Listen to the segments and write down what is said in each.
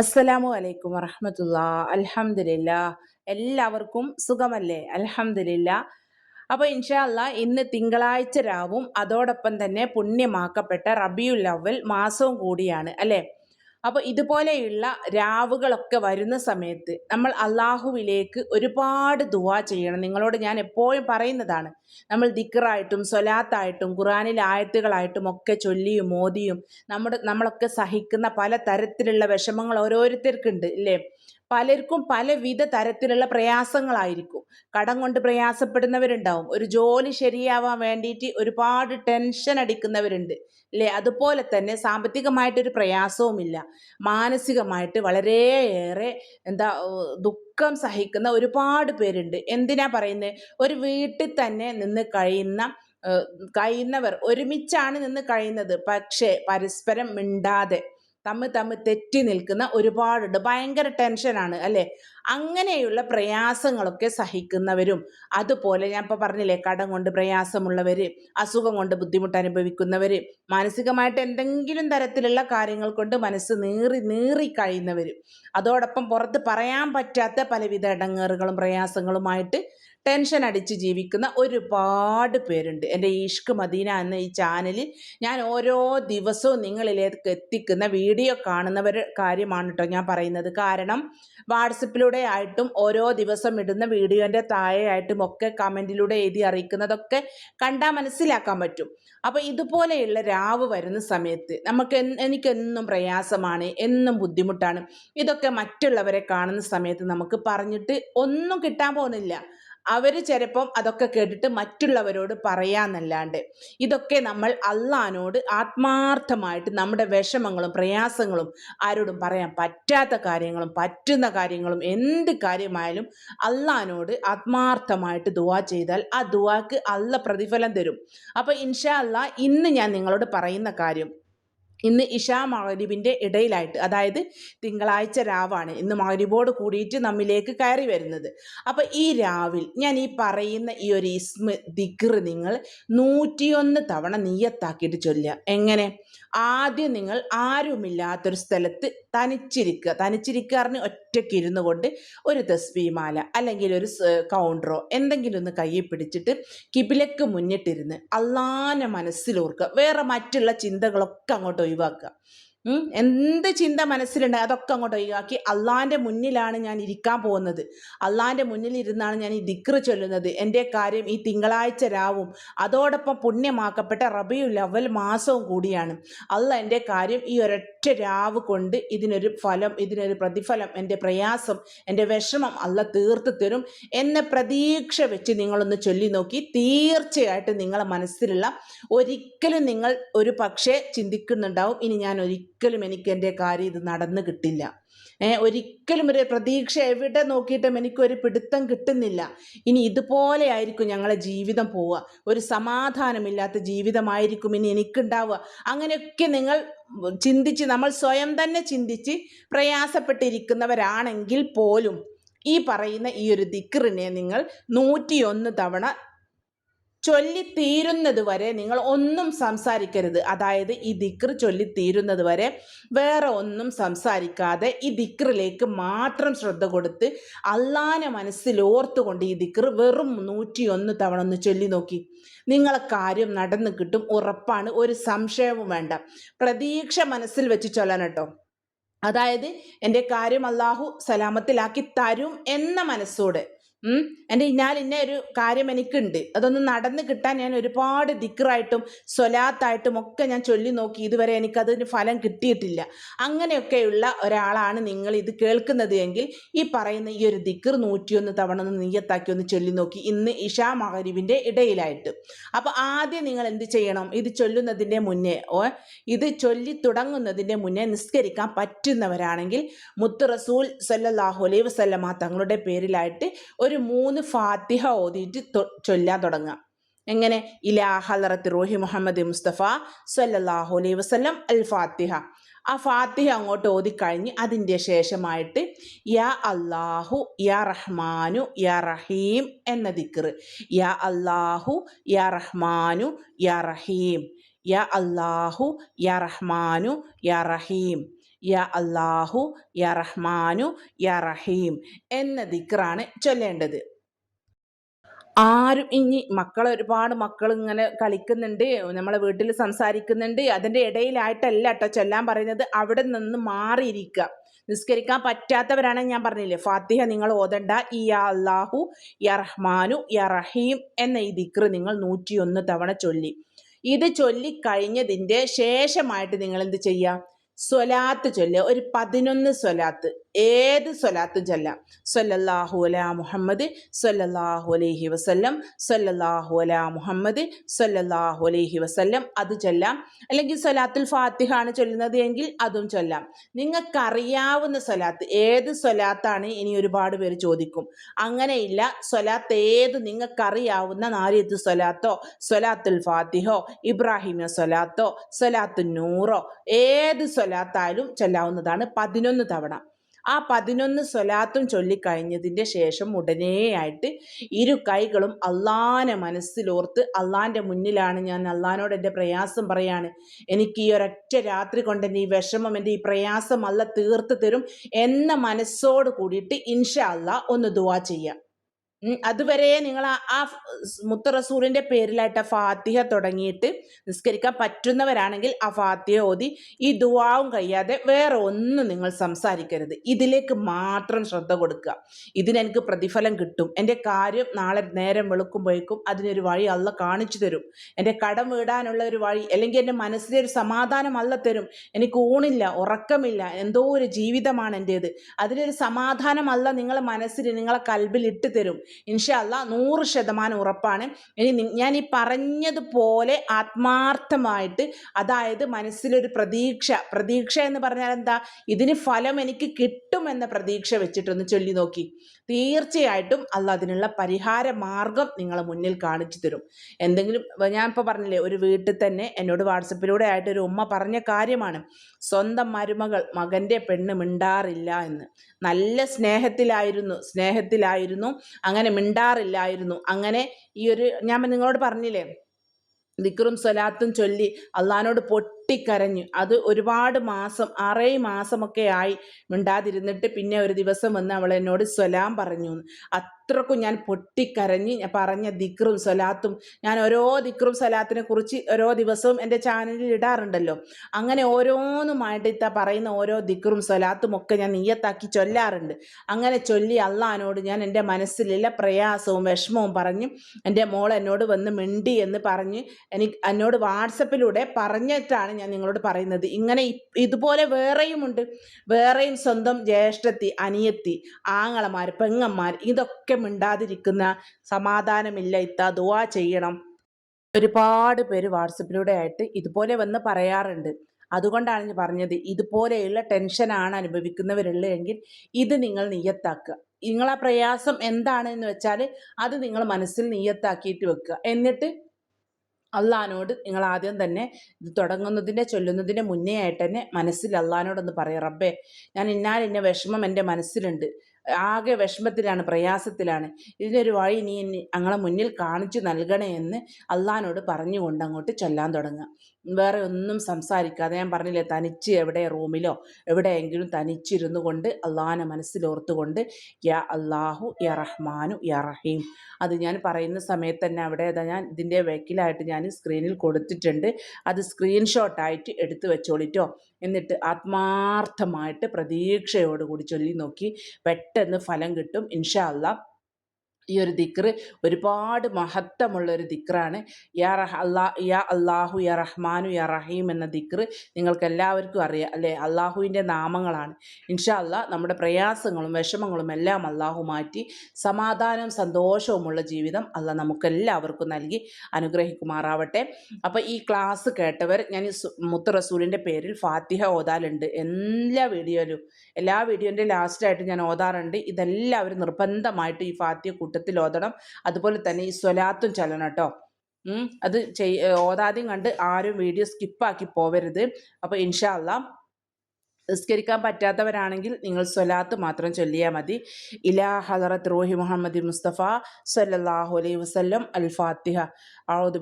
അസ്സലാമു അലൈക്കും വറഹമത്തുള്ള. അലഹമില്ല എല്ലാവർക്കും സുഖമല്ലേ? അലഹമില്ല അപ്പോൾ ഇൻഷാല്ല ഇന്ന് തിങ്കളാഴ്ച രാവും അതോടൊപ്പം തന്നെ പുണ്യമാക്കപ്പെട്ട റബിയുൽ അവൽ മാസവും കൂടിയാണ് അല്ലേ? അപ്പോൾ ഇതുപോലെയുള്ള രാവുകളൊക്കെ വരുന്ന സമയത്ത് നമ്മൾ അള്ളാഹുവിലേക്ക് ഒരുപാട് ദുവാ ചെയ്യണം. നിങ്ങളോട് ഞാൻ എപ്പോഴും പറയുന്നതാണ്. നമ്മൾ ദിക്കറായിട്ടും സൊലാത്തായിട്ടും ഖുറാനിൽ ആയത്തുകളായിട്ടും ഒക്കെ ചൊല്ലിയും മോദിയും നമ്മുടെ നമ്മളൊക്കെ സഹിക്കുന്ന പല തരത്തിലുള്ള വിഷമങ്ങൾ ഓരോരുത്തർക്കുണ്ട് ഇല്ലേ? പലർക്കും പലവിധ തരത്തിലുള്ള പ്രയാസങ്ങളായിരിക്കും. കടം കൊണ്ട് പ്രയാസപ്പെടുന്നവരുണ്ടാവും. ഒരു ജോലി ശരിയാവാൻ വേണ്ടിയിട്ട് ഒരുപാട് ടെൻഷൻ അടിക്കുന്നവരുണ്ട്. അല്ലേ അതുപോലെ തന്നെ സാമ്പത്തികമായിട്ടൊരു പ്രയാസവുമില്ല. മാനസികമായിട്ട് വളരെയേറെ എന്താ ദുഃഖം സഹിക്കുന്ന ഒരുപാട് പേരുണ്ട്. എന്തിനാ പറയുന്നത് ഒരു വീട്ടിൽ തന്നെ നിന്ന് കഴിയുന്ന കഴിയുന്നവർ ഒരുമിച്ചാണ് നിന്ന് കഴിയുന്നത്. പക്ഷേ പരസ്പരം മിണ്ടാതെ തമ്മിൽ തമ്മിൽ തെറ്റി നിൽക്കുന്ന ഒരുപാടുണ്ട്. ഭയങ്കര ടെൻഷനാണ് അല്ലേ? അങ്ങനെയുള്ള പ്രയാസങ്ങളൊക്കെ സഹിക്കുന്നവരും അതുപോലെ ഞാൻ ഇപ്പോൾ പറഞ്ഞില്ലേ കടം കൊണ്ട് പ്രയാസമുള്ളവർ അസുഖം കൊണ്ട് ബുദ്ധിമുട്ട് അനുഭവിക്കുന്നവർ മാനസികമായിട്ട് എന്തെങ്കിലും തരത്തിലുള്ള കാര്യങ്ങൾ കൊണ്ട് മനസ്സ് നീറി നീറി കഴിയുന്നവർ അതോടൊപ്പം പുറത്ത് പറയാൻ പറ്റാത്ത പലവിധ ഇടങ്ങേറുകളും പ്രയാസങ്ങളുമായിട്ട് ടെൻഷൻ അടിച്ച് ജീവിക്കുന്ന ഒരുപാട് പേരുണ്ട്. എന്റെ ഈഷ്ക് മദീന എന്ന ഈ ചാനലിൽ ഞാൻ ഓരോ ദിവസവും നിങ്ങളിലേക്ക് എത്തിക്കുന്ന വീഡിയോ കാണുന്നവർ കാര്യമാണ് കേട്ടോ ഞാൻ പറയുന്നത്. കാരണം വാട്സപ്പിലൂടെ ആയിട്ടും ഓരോ ദിവസം ഇടുന്ന വീഡിയോന്റെ താഴെയായിട്ടും ഒക്കെ കമന്റിലൂടെ എഴുതി അറിയിക്കുന്നതൊക്കെ കണ്ടാൽ മനസ്സിലാക്കാൻ പറ്റും. അപ്പോൾ ഇതുപോലെയുള്ള രാവ് വരുന്ന സമയത്ത് നമുക്ക് എനിക്കെന്നും പ്രയാസമാണ് എന്നും ബുദ്ധിമുട്ടാണ്. ഇതൊക്കെ മറ്റുള്ളവരെ കാണുന്ന സമയത്ത് നമുക്ക് പറഞ്ഞിട്ട് ഒന്നും കിട്ടാൻ പോകുന്നില്ല. അവർ ചിലപ്പം അതൊക്കെ കേട്ടിട്ട് മറ്റുള്ളവരോട് പറയാന്നല്ലാണ്ട്. ഇതൊക്കെ നമ്മൾ അള്ളഹാനോട് ആത്മാർത്ഥമായിട്ട് നമ്മുടെ വിഷമങ്ങളും പ്രയാസങ്ങളും ആരോടും പറയാൻ പറ്റാത്ത കാര്യങ്ങളും പറ്റുന്ന കാര്യങ്ങളും എന്ത് കാര്യമായാലും അള്ളഹാനോട് ആത്മാർത്ഥമായിട്ട് ദുവാ ചെയ്താൽ ആ ദുവാക്ക് അള്ള പ്രതിഫലം തരും. അപ്പോൾ ഇൻഷാ അല്ല ഇന്ന് ഞാൻ നിങ്ങളോട് പറയുന്ന കാര്യം ഇന്ന് ഇഷാ മഹരിബിന്റെ ഇടയിലായിട്ട് അതായത് തിങ്കളാഴ്ച രാവാണ് ഇന്ന് മഹരിബോട് കൂടിയിട്ട് നമ്മിലേക്ക് കയറി വരുന്നത്. അപ്പോൾ ഈ രാവിൽ ഞാൻ ഈ പറയുന്ന ഈ ഒരു ഇസ്മ ദിഗ്ർ നിങ്ങൾ നൂറ്റിയൊന്ന് തവണ നീയത്താക്കിയിട്ട് ചൊല്ലുക. എങ്ങനെ? ആദ്യം നിങ്ങൾ ആരുമില്ലാത്തൊരു സ്ഥലത്ത് തനിച്ചിരിക്കുക. തനിച്ചിരിക്കാറിന് ഒറ്റയ്ക്ക് ഇരുന്നു കൊണ്ട് ഒരു തസ്ബീമാല അല്ലെങ്കിൽ ഒരു കൗണ്ടറോ എന്തെങ്കിലും ഒന്ന് കയ്യിൽ പിടിച്ചിട്ട് കിബിലക്ക് മുന്നിട്ടിരുന്ന് അള്ളാനെ മനസ്സിലോർക്കുക. വേറെ മറ്റുള്ള ചിന്തകളൊക്കെ അങ്ങോട്ട് ഒഴിവാക്കുക. എന്ത് ചിന്ത മനസ്സിലുണ്ട് അതൊക്കെ അങ്ങോട്ട് ഒഴിവാക്കി അള്ളാഹിന്റെ മുന്നിലാണ് ഞാൻ ഇരിക്കാൻ പോകുന്നത്. അള്ളാഹിന്റെ മുന്നിൽ ഇരുന്നാണ് ഞാൻ ഈ ദിക്റ് ചൊല്ലുന്നത്. എന്റെ കാര്യം ഈ തിങ്കളാഴ്ച രാവും. അതോടൊപ്പം പുണ്യമാക്കപ്പെട്ട റബിയു അവൽ മാസവും കൂടിയാണ്. അള്ള എന്റെ കാര്യം ഈ ഒരൊറ്റ രാവ് കൊണ്ട് ഇതിനൊരു ഫലം ഇതിനൊരു പ്രതിഫലം എന്റെ പ്രയാസം എന്റെ വിഷമം അല്ല തീർത്ത് തരും എന്ന പ്രതീക്ഷ വെച്ച് നിങ്ങളൊന്ന് ചൊല്ലി നോക്കി. തീർച്ചയായിട്ടും നിങ്ങളെ മനസ്സിലുള്ള ഒരിക്കലും നിങ്ങൾ ഒരു പക്ഷേ ചിന്തിക്കുന്നുണ്ടാവും. ഇനി ഞാൻ ഒരിക്കലും എനിക്ക് എന്റെ കാര്യം ഇത് നടന്നു കിട്ടില്ല. ഒരിക്കലും ഒരു പ്രതീക്ഷ എവിടെ നോക്കിയിട്ടും എനിക്കൊരു പിടുത്തം കിട്ടുന്നില്ല. ഇനി ഇതുപോലെ ആയിരിക്കും ഞങ്ങളെ ജീവിതം പോവുക. ഒരു സമാധാനമില്ലാത്ത ജീവിതമായിരിക്കും ഇനി എനിക്കുണ്ടാവുക. അങ്ങനെയൊക്കെ നിങ്ങൾ ചിന്തിച്ച് നമ്മൾ സ്വയം തന്നെ ചിന്തിച്ച് പ്രയാസപ്പെട്ടിരിക്കുന്നവരാണെങ്കിൽ പോലും ഈ പറയുന്ന ഈ ഒരു ദിക്റിനെ നിങ്ങൾ നൂറ്റിയൊന്ന് തവണ ചൊല്ലിത്തീരുന്നത് വരെ നിങ്ങൾ ഒന്നും സംസാരിക്കരുത്. അതായത് ഈ ദിക്ർ ചൊല്ലിത്തീരുന്നത് വരെ വേറെ ഒന്നും സംസാരിക്കാതെ ഈ ദിക്റിലേക്ക് മാത്രം ശ്രദ്ധ കൊടുത്ത് അള്ളാനെ മനസ്സിൽ ഓർത്തുകൊണ്ട് ഈ ദിക്ർ വെറും നൂറ്റിയൊന്ന് തവണ ഒന്ന് ചൊല്ലി നോക്കി. നിങ്ങളെ കാര്യം നടന്നു കിട്ടും ഉറപ്പാണ്. ഒരു സംശയവും വേണ്ട. പ്രതീക്ഷ മനസ്സിൽ വെച്ച് ചൊല്ലാൻ കേട്ടോ. അതായത് എന്റെ കാര്യം അള്ളാഹു സലാമത്തിലാക്കി തരും എന്ന മനസ്സോടെ. എന്റെ ഞാൻ ഇന്ന ഒരു കാര്യം എനിക്കുണ്ട്. അതൊന്ന് നടന്ന് കിട്ടാൻ ഞാൻ ഒരുപാട് ദിക്റായിട്ടും സ്വലാത്തായിട്ടും ഒക്കെ ഞാൻ ചൊല്ലി നോക്കി. ഇതുവരെ എനിക്കതിന് ഫലം കിട്ടിയിട്ടില്ല. അങ്ങനെയൊക്കെയുള്ള ഒരാളാണ് നിങ്ങൾ ഇത് കേൾക്കുന്നത് എങ്കിൽ ഈ പറയുന്ന ഈ ഒരു ദിക്ർ നൂറ്റിയൊന്ന് തവണ ഒന്ന് നീയത്താക്കി ഒന്ന് ചൊല്ലി നോക്കി. ഇന്ന് ഇഷാ മഹരിവിന്റെ ഇടയിലായിട്ട്. അപ്പോൾ ആദ്യം നിങ്ങൾ എന്ത് ചെയ്യണം? ഇത് ചൊല്ലുന്നതിന്റെ മുന്നേ ഇത് ചൊല്ലി തുടങ്ങുന്നതിന്റെ മുന്നേ നിസ്കരിക്കാൻ പറ്റുന്നവരാണെങ്കിൽ മുത്ത് റസൂൽ സല്ലാഹു അലൈഹി സല്ലമ തങ്ങളുടെ പേരിലായിട്ട് ഒരു ഒരു മൂന്ന് ഫാത്തിഹ ഓതിയിട്ട് ചൊല്ലാൻ തുടങ്ങുക. എങ്ങനെ? ഇലാ ഹലറത്ത് റോഹി മുഹമ്മദ് മുസ്തഫ സല്ലാഹു അലൈ വസ്ലം അൽ ഫാത്തിഹ. ആ ഫാത്തിഹ അങ്ങോട്ട് ഓതിക്കഴിഞ്ഞ് അതിന്റെ ശേഷമായിട്ട് യാ അള്ളാഹു യാ റഹ്മാനു യാ റഹീം എന്ന ദിക്കർ യാ അള്ളാഹു യാ റഹ്മാനു യാ റഹീം. യാ അള്ളാഹു യാ റഹ്മാനു യാ റഹീം. യാ അള്ളാഹു യാ റഹ്മാനു യാ റഹീം എന്ന ദിക്റാണ് ചൊല്ലേണ്ടത്. ആരും ഇനി മക്കൾ ഒരുപാട് മക്കൾ ഇങ്ങനെ കളിക്കുന്നുണ്ട് നമ്മളെ വീട്ടിൽ സംസാരിക്കുന്നുണ്ട് അതിന്റെ ഇടയിലായിട്ടല്ല കേട്ടോ ചൊല്ലാൻ പറയുന്നത്. അവിടെ നിന്ന് മാറിയിരിക്കുക. നിസ്കരിക്കാൻ പറ്റാത്തവരാണ് ഞാൻ പറഞ്ഞില്ലേ ഫാത്തിഹ നിങ്ങൾ ഓതണ്ട ഈ യാ അള്ളാഹു യാ റഹ്മാനു യാ റഹീം എന്ന ഈ ദിക്റ് നിങ്ങൾ നൂറ്റിയൊന്ന് തവണ ചൊല്ലി. ഇത് ചൊല്ലി ചൊല്ലിക്കഴിഞ്ഞതിന്റെ ശേഷമായിട്ട് നിങ്ങൾ എന്ത് ചെയ്യുക? സ്വലാത്ത് ചൊല്ല. ഒരു പതിനൊന്ന് സ്വലാത്ത്. ഏത് സ്വലാത്ത് ചൊല്ലാം. സൊല്ലാഹു അല മുഹമ്മദ് സൊല്ലാഹു അലൈഹി വസല്ലം. സൊല്ലാഹു അല മുഹമ്മദ് സൊല്ലാഹു അലൈഹി വസല്ലം. അത് ചൊല്ലാം. അല്ലെങ്കിൽ സ്വലാത്തുൽ ഫാത്തിഹ ആണ് ചൊല്ലുന്നത് എങ്കിൽ അതും ചൊല്ലാം. നിങ്ങൾക്കറിയാവുന്ന സ്വലാത്ത്. ഏത് സ്വലാത്താണ്? ഇനി ഒരുപാട് പേര് ചോദിക്കും. അങ്ങനെയില്ല. സ്വലാത്ത് ഏത് നിങ്ങൾക്കറിയാവുന്ന നാരിയത്ത് സ്വലാത്തോ സ്വലാത്തുൽ ഫാത്തിഹോ ഇബ്രാഹിമ സ്വലാത്തോ സ്വലാത്തു നൂറോ ഏത് സ്വലാത്തായാലും ചൊല്ലാവുന്നതാണ് പതിനൊന്ന് തവണ. ആ പതിനൊന്ന് സ്വലാത്തും ചൊല്ലിക്കഴിഞ്ഞതിന്റെ ശേഷം ഉടനെയായിട്ട് ഇരു കൈകളും അള്ളാനെ മനസ്സിലോർത്ത് അള്ളാന്റെ മുന്നിലാണ് ഞാൻ അള്ളഹാനോട് എന്റെ പ്രയാസം പറയാണ്. എനിക്ക് ഈ ഒരൊറ്റ രാത്രി കൊണ്ട് എന്റെ ഈ വിഷമം എന്റെ ഈ പ്രയാസം അല്ല തീർത്ത് തരും എന്ന മനസ്സോട് കൂടിയിട്ട് ഇൻഷാ അല്ല ഒന്ന് ദുവാ ചെയ്യാം. അതുവരെ നിങ്ങൾ ആ മുത്ത റസൂലിന്റെ പേരിലായിട്ട് ഫാത്തിഹ തുടങ്ങിയിട്ട് നിസ്കരിക്കാൻ പറ്റുന്നവരാണെങ്കിൽ ആ ഫാത്തിഹ ഓതി ഈ ദുവാവും കഴിയാതെ വേറെ ഒന്നും നിങ്ങൾ സംസാരിക്കരുത്. ഇതിലേക്ക് മാത്രം ശ്രദ്ധ കൊടുക്കുക. ഇതിനെനിക്ക് പ്രതിഫലം കിട്ടും. എന്റെ കാര്യം നാളെ നേരം വെളുക്കുമ്പോഴേക്കും അതിനൊരു വഴി അല്ല കാണിച്ചു തരും. എന്റെ കടം വീടാനുള്ള ഒരു വഴി അല്ലെങ്കിൽ എന്റെ മനസ്സിലെ ഒരു സമാധാനം അല്ല തരും. എനിക്ക് ഊണില്ല ഉറക്കമില്ല എന്തോ ഒരു ജീവിതമാണ് എന്റേത് അതിനൊരു സമാധാനമല്ല നിങ്ങളെ മനസ്സിൽ നിങ്ങളെ കൽബിൽ ഇട്ട് തരും. ഇൻഷല്ല നൂറ് ശതമാനം ഉറപ്പാണ്. ഇനി ഞാൻ ഈ പറഞ്ഞതുപോലെ ആത്മാർത്ഥമായിട്ട് അതായത് മനസ്സിലൊരു പ്രതീക്ഷ പ്രതീക്ഷ എന്ന് പറഞ്ഞാൽ എന്താ? ഇതിന് ഫലം എനിക്ക് കിട്ടുമെന്ന പ്രതീക്ഷ വെച്ചിട്ടൊന്ന് ചൊല്ലി നോക്കി. തീർച്ചയായിട്ടും അല്ല അതിനുള്ള പരിഹാര മാർഗം നിങ്ങളെ മുന്നിൽ കാണിച്ചു തരും. എന്തെങ്കിലും ഞാൻ ഇപ്പോൾ പറഞ്ഞില്ലേ ഒരു വീട്ടിൽ തന്നെ എന്നോട് വാട്സപ്പിലൂടെ ആയിട്ട് ഒരു ഉമ്മ പറഞ്ഞ കാര്യമാണ്. സ്വന്തം മരുമകൾ മകന്റെ പെണ്ണ് മിണ്ടാറില്ല എന്ന്. നല്ല സ്നേഹത്തിലായിരുന്നു സ്നേഹത്തിലായിരുന്നു. അങ്ങനെ മിണ്ടാറില്ലായിരുന്നു. അങ്ങനെ ഈ ഒരു ഞാൻ നിങ്ങളോട് പറഞ്ഞില്ലേ? ദിക്റും സ്വലാത്തും ചൊല്ലി അള്ളഹാനോട് പൊട്ടിക്കരഞ്ഞു. അത് ഒരുപാട് മാസം ആറേ മാസമൊക്കെ ആയി മിണ്ടാതിരുന്നിട്ട് പിന്നെ ഒരു ദിവസം വന്ന് അവൾ എന്നോട് സ്വലാം പറഞ്ഞു. അത്രക്കും ഞാൻ പൊട്ടിക്കരഞ്ഞ് ഞാൻ പറഞ്ഞ ദിക്റും സ്വലാത്തും ഞാൻ ഓരോ ദിക്റും സ്വലാത്തിനെ കുറിച്ച് ഓരോ ദിവസവും എന്റെ ചാനലിൽ ഇടാറുണ്ടല്ലോ. അങ്ങനെ ഓരോന്നുമായിട്ട് ഇത്ത പറയുന്ന ഓരോ ദിക്റും സ്വലാത്തും ഒക്കെ ഞാൻ നീയത്താക്കി ചൊല്ലാറുണ്ട്. അങ്ങനെ ചൊല്ലി അള്ളഹാനോട് ഞാൻ എന്റെ മനസ്സിലുള്ള പ്രയാസവും വിഷമവും പറഞ്ഞ് എന്റെ മോൾ എന്നോട് വന്ന് മിണ്ടി എന്ന് പറഞ്ഞ് എനിക്ക് എന്നോട് വാട്സപ്പിലൂടെ പറഞ്ഞിട്ടാണ് ഞാൻ നിങ്ങളോട് പറയുന്നത്. ഇങ്ങനെ ഇതുപോലെ വേറെയുമുണ്ട് വേറെയും സ്വന്തം ജ്യേഷ്ഠത്തി അനിയത്തി ആങ്ങളമാർ പെങ്ങന്മാർ ഇതൊക്കെ മിണ്ടാതിരിക്കുന്ന സമാധാനമില്ല. ഇത്ത ദുവാ ചെയ്യണം. ഒരുപാട് പേര് വാട്സപ്പിലൂടെ ആയിട്ട് ഇതുപോലെ വന്ന് പറയാറുണ്ട്. അതുകൊണ്ടാണ് ഞാൻ പറഞ്ഞത് ഇതുപോലെയുള്ള ടെൻഷനാണ് അനുഭവിക്കുന്നവരുള്ളതെങ്കിൽ ഇത് നിങ്ങൾ നീയത്താക്കുക നിങ്ങളാ പ്രയാസം എന്താണ് എന്ന് വെച്ചാൽ അത് നിങ്ങൾ മനസ്സിൽ നീയത്താക്കിയിട്ട് വെക്കുക. എന്നിട്ട് അള്ളഹാനോട് നിങ്ങൾ ആദ്യം തന്നെ ഇത് തുടങ്ങുന്നതിന്റെ ചൊല്ലുന്നതിന്റെ മുന്നേ ആയിട്ട് തന്നെ മനസ്സിൽ അള്ളഹാനോടൊന്ന് പറയാം റബ്ബേ ഞാൻ ഇന്നാൽ ഇന്ന വിഷമം എന്റെ മനസ്സിലുണ്ട്. ആകെ വിഷമത്തിലാണ് പ്രയാസത്തിലാണ്. ഇതിനൊരു വഴി നീ ഞങ്ങളെ മുന്നിൽ കാണിച്ചു നൽകണേ എന്ന് അള്ളഹാനോട് പറഞ്ഞുകൊണ്ട് അങ്ങോട്ട് ചൊല്ലാൻ തുടങ്ങുക. വേറെ ഒന്നും സംസാരിക്കാതെ ഞാൻ പറഞ്ഞില്ലേ തനിച്ച് എവിടെ റൂമിലോ എവിടെയെങ്കിലും തനിച്ചിരുന്നു കൊണ്ട് അള്ളാഹാനെ മനസ്സിലോർത്തുകൊണ്ട് യാ അള്ളാഹു യ റഹ്മാനു യ റഹീം. അത് ഞാൻ പറയുന്ന സമയത്ത് തന്നെ അവിടെ ഞാൻ ഇതിന്റെ വെക്കിലായിട്ട് ഞാൻ സ്ക്രീനിൽ കൊടുത്തിട്ടുണ്ട്. അത് സ്ക്രീൻഷോട്ടായിട്ട് എടുത്തു വെച്ചോളിട്ടോ എന്നിട്ട് ആത്മാർത്ഥമായിട്ട് പ്രതീക്ഷയോടുകൂടി ചൊല്ലി നോക്കി. പെട്ടെന്ന് ഫലം കിട്ടും ഇൻഷാ അള്ളാഹ് ഈ ഒരു ദിക്ർ ഒരുപാട് മഹത്വമുള്ള ഒരു ദിക്റാണ്. യാ റഹ അള്ളാ യാ അള്ളാഹു യാ റഹ്മാനു യാ റഹീം എന്ന ദിക്ർ നിങ്ങൾക്ക് എല്ലാവർക്കും അറിയാം അല്ലേ? അള്ളാഹുവിന്റെ നാമങ്ങളാണ്. ഇൻഷാ അല്ലാ നമ്മുടെ പ്രയാസങ്ങളും വിഷമങ്ങളും എല്ലാം അള്ളാഹു മാറ്റി സമാധാനവും സന്തോഷവുമുള്ള ജീവിതം അല്ല നമുക്കെല്ലാവർക്കും നൽകി അനുഗ്രഹിക്കുമാറാവട്ടെ. അപ്പോൾ ഈ ക്ലാസ് കേട്ടവർ ഞാൻ മുത്ത് റസൂലിന്റെ പേരിൽ ഫാത്തിഹ ഓതാലുണ്ട് എല്ലാ വീഡിയോയിലും എല്ലാ വീഡിയോന്റെ ലാസ്റ്റായിട്ട് ഞാൻ ഓതാറുണ്ട്. ഇതെല്ലാവരും നിർബന്ധമായിട്ട് ഈ ഫാത്തിഹ കൂട്ടത്തിൽ ഓതണം. അതുപോലെ തന്നെ ഈ സ്വലാത്തും ചലനം കേട്ടോ അത് ചെയ് ഓതാദ്യം കണ്ട് ആരും വീഡിയോ സ്കിപ്പാക്കി പോവരുത്. അപ്പോൾ ഇൻഷാല്ല നിസ്കരിക്കാൻ പറ്റാത്തവരാണെങ്കിൽ നിങ്ങൾ സ്വലാത്ത് മാത്രം ചൊല്ലിയാൽ മതി. ഇലാ ഹലറത്ത് റോഹി മുഹമ്മദ് മുസ്തഫ സല്ലാഹു അലൈഹി വസ്ലം അൽ ഫാത്തിഹ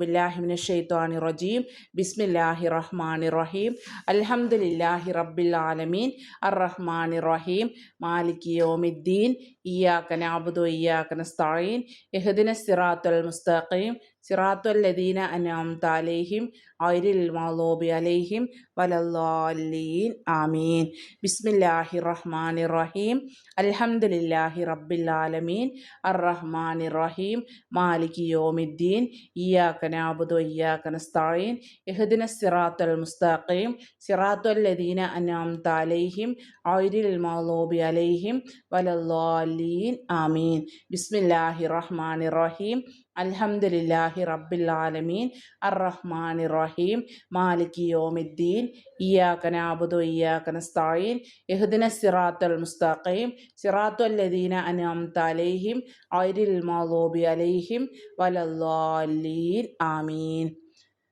ബില്ലാഹി മിനശ് റജീം. ബിസ്മില്ലാഹി റഹ്മാനി റഹീം. അൽഹംദുലില്ലാഹി റബ്ബിൽ ആലമീൻ. അർ റഹ്മാനി റഹീം. മാലികി യൗമിദ്ദീൻ. ഇയ്യാക നഅബുദു ഇയ്യാക നസ്തഈൻ ഇഹ്ദിന സിറാത്തുൽ മുസ്തഖീം സിറാത്തുൽ ലദീന അനാം താലേഹിം ഐരിൽ മാലോബി അലേഹിം വലല്ലാലീൻ ആമീൻ. ബിസ്മില്ലാഹി റഹ്മാൻ റഹീം അൽഹംദുലില്ലാഹി റബ്ബിൽ അർ റഹ്മാൻ റഹീം മാലിക് യോമിദ്ദീൻ ഇയ്യാക നഅബുദു ഇയ്യാക നസ്തഈൻ ഇഹ്ദിന സിറാത്തുൽ മുസ്തഖീം സിറാത്തുൽ ലദീന അൻഅംത അലൈഹിം ഐരിൽ മാലോബി അലൈഹിം വലല്ലാലീൻ ആമീൻ. ബിസ്മില്ലാഹി റഹ്മാനി റഹീം അൽഹംദുലില്ലാഹി റബ്ബിൽ ആലമീൻ അർ റഹ്മാനി റഹീം മാലികി യോമിദ്ദീൻ. ഇയ്യാക നഅബുദു ഇയ്യാക നസ്തഈൻ. ഇഹ്ദിന സിറാത്തുൽ മുസ്തഖീം. സിറാത്തുൽ ലദീന അൻഅംത അലൈഹിം. ഗൈറിൽ മഗ്ദൂബി അലൈഹിം. വലല്ലാലീൻ ആമീൻ.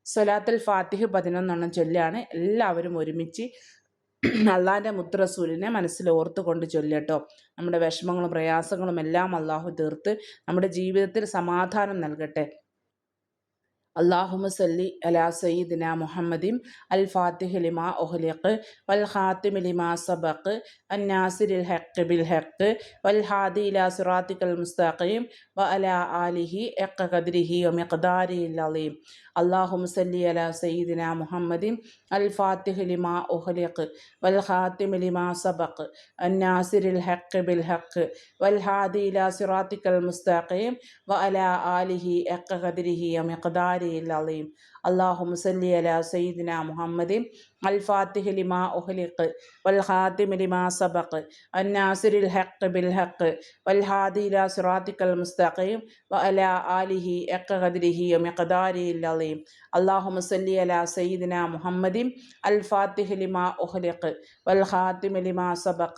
സ്വലാത്തുൽ ഫാത്തിഹ് പതിനൊന്നെണ്ണം ചൊല്ലാണ്. എല്ലാവരും ഒരുമിച്ച് അള്ളാഹിന്റെ മുത്തുറസൂലിനെ മനസ്സിൽ ഓർത്തുകൊണ്ട് ചൊല്ലട്ടോ നമ്മുടെ വിഷമങ്ങളും പ്രയാസങ്ങളും എല്ലാം അള്ളാഹു തീർത്ത് നമ്മുടെ ജീവിതത്തിൽ സമാധാനം നൽകട്ടെ. അള്ളാഹുമ സല്ലി അലാ സയ്യിദിന മുഹമ്മദിം അൽ ഫാത്തിഹ് ലിമ ഒഹ്ലിഖ് വൽ ഖാത്തിമ് ലിമ സബഖ് അൻ നാസിരിൽ ഹക്ക് ബിൽ ഹക്ക് വൽ ഹാദി ഇലാ സിറാത്തിക്കൽ മുസ്തഖീം വ അലാ ആലിഹി എക്ക കദ്രിഹി ഒമിഖ്ദാരി അലീം. അള്ളാഹുമ സല്ലി അലാ സയ്യിദിന മുഹമ്മദിം അൽ ഫാത്തിഹ് ലിമ ഒഹ്ലിഖ് വൽ ഖാത്തിമ് ലിമ സബഖ് അൻ നാസിരിൽ ഹക്ക് ബിൽ ഹക്ക് വൽ ഹാദി ഇലാ സിറാത്തിക്കൽ മുസ്തഖീം വ അലാ ആലിഹി എക്ക കദ്രിഹി ഒമിഖ്ദാരി ومقداره العظيم اللهم صل على سيدنا محمد الفاتح لما أخلق والخاتم لما سبق الناصر الحق بالحق والهادي إلى صراطك المستقيم وعلى آله حق قدره ومقداره العظيم اللهم صل على سيدنا محمد الفاتح لما أخلق والخاتم لما سبق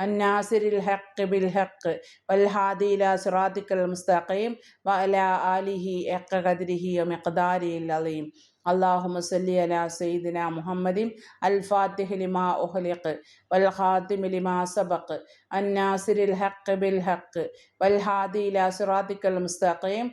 الناصر الحق بالحق والهادي إلى صراطك المستقيم وعلى آله حق قدره ومقداره العظيم اللهم صل على سيدنا محمد الفاتح لما أخلق والخاتم لما سبق الناصر الحق بالحق والهادي إلى صراطك المستقيم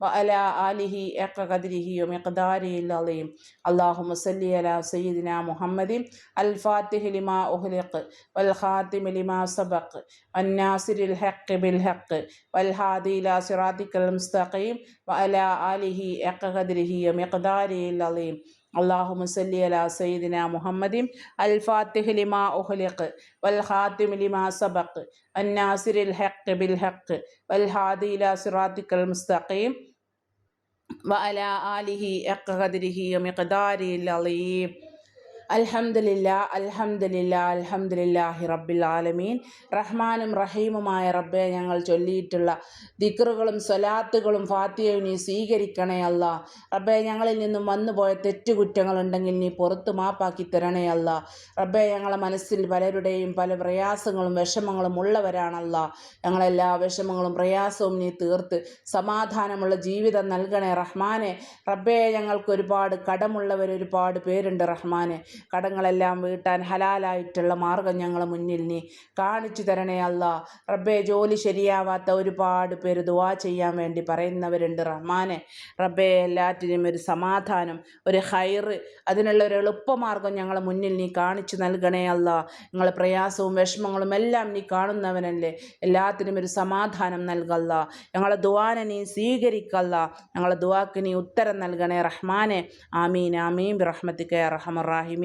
وعلى آله حق قدره ومقداره العظيم اللهم صل على سيدنا محمد الفاتح لما أغلق والخاتم لما سبق الناصر الحق بالحق والهادي إلى صراطك المستقيم وعلى آله حق قدره ومقداره العظيم اللهم صل على سيدنا محمد الفاتح لما أخلق والخاتم لما سبق الناصر الحق بالحق والهادي إلى صراطك المستقيم وعلى آله حق قدره ومقداره العظيم അൽഹംദുലില്ല അൽഹംദില്ല അൽഹംദുലില്ലാഹി റബ്ബിൽ ആലമീൻ. റഹ്മാനും റഹീമുമായ റബ്ബെ ഞങ്ങൾ ചൊല്ലിയിട്ടുള്ള ദിക്റുകളും സ്വലാത്തുകളും ഫാത്തിയയും നീ സ്വീകരിക്കണേ അല്ല. റബ്ബെ ഞങ്ങളിൽ നിന്നും വന്നുപോയ തെറ്റുകുറ്റങ്ങളുണ്ടെങ്കിൽ നീ പുറത്തു മാപ്പാക്കി തരണേ അല്ല. റബ്ബെ ഞങ്ങളെ മനസ്സിൽ പലരുടെയും പല പ്രയാസങ്ങളും വിഷമങ്ങളും ഉള്ളവരാണല്ല ഞങ്ങളെല്ലാ വിഷമങ്ങളും പ്രയാസവും നീ തീർത്ത് സമാധാനമുള്ള ജീവിതം നൽകണേ റഹ്മാനെ. റബ്ബെ ഞങ്ങൾക്ക് ഒരുപാട് കടമുള്ളവർ ഒരുപാട് പേരുണ്ട് റഹ്മാനെ. കടങ്ങളെല്ലാം വീട്ടാൻ ഹലാലായിട്ടുള്ള മാർഗം ഞങ്ങളെ മുന്നിൽ നീ കാണിച്ചു തരണേ അല്ല. റബ്ബെ ജോലി ശരിയാവാത്ത ഒരുപാട് പേര് ദുവാ ചെയ്യാൻ വേണ്ടി പറയുന്നവരുണ്ട് റഹ്മാനെ. റബ്ബെ എല്ലാറ്റിനും ഒരു സമാധാനം ഒരു ഹൈറ് അതിനുള്ള ഒരു എളുപ്പമാർഗം ഞങ്ങളെ മുന്നിൽ നീ കാണിച്ചു നൽകണേ അല്ല. നിങ്ങളെ പ്രയാസവും വിഷമങ്ങളും എല്ലാം നീ കാണുന്നവനല്ലേ. എല്ലാത്തിനും ഒരു സമാധാനം നൽകല്ല. ഞങ്ങളെ ദുവാനെ നീ സ്വീകരിക്കല്ല. ഞങ്ങളെ ദുവാക്ക് നീ ഉത്തരം നൽകണേ റഹ്മാനെ. ആമീൻ ആമീൻ. റഹ്മത്തിക്കെ റഹമറാഹിമീൻ